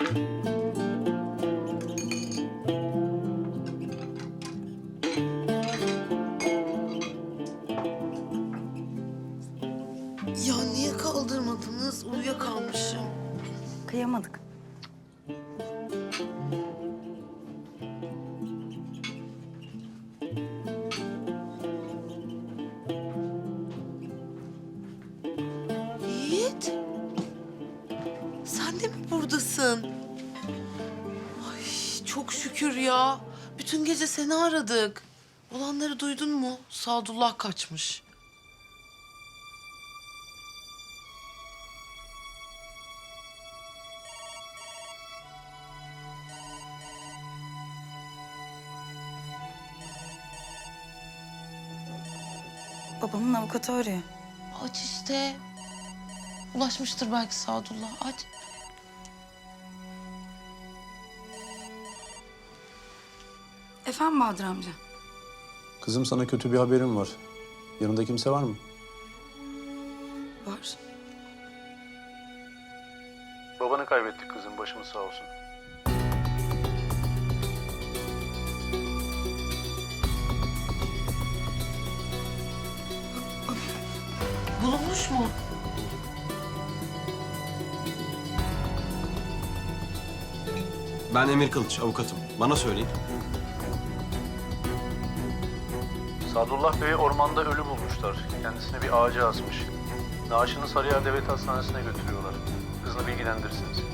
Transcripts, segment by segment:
Ya niye kaldırmadınız? Uyuyakalmışım. Kıyamadık. Buradasın? Ay çok şükür ya. Bütün gece seni aradık. Olanları duydun mu? Sadullah kaçmış. Babamın avukatı arıyor. Aç işte. Ulaşmıştır belki Sadullah. Aç. Efendim Bahadır amca? Kızım sana kötü bir haberim var. Yanında kimse var mı? Var. Babanı kaybettik kızım. Başımız sağ olsun. Bulunmuş mu? Ben Emir Kılıç, avukatım. Bana söyleyin. Sadullah Bey'i ormanda ölü bulmuşlar. Kendisini bir ağaca asmış. Naaşını Sarıyer Devlet Hastanesi'ne götürüyorlar. Kızını bilgilendirirsiniz.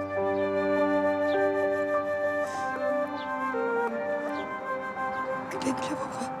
Güle güle baba.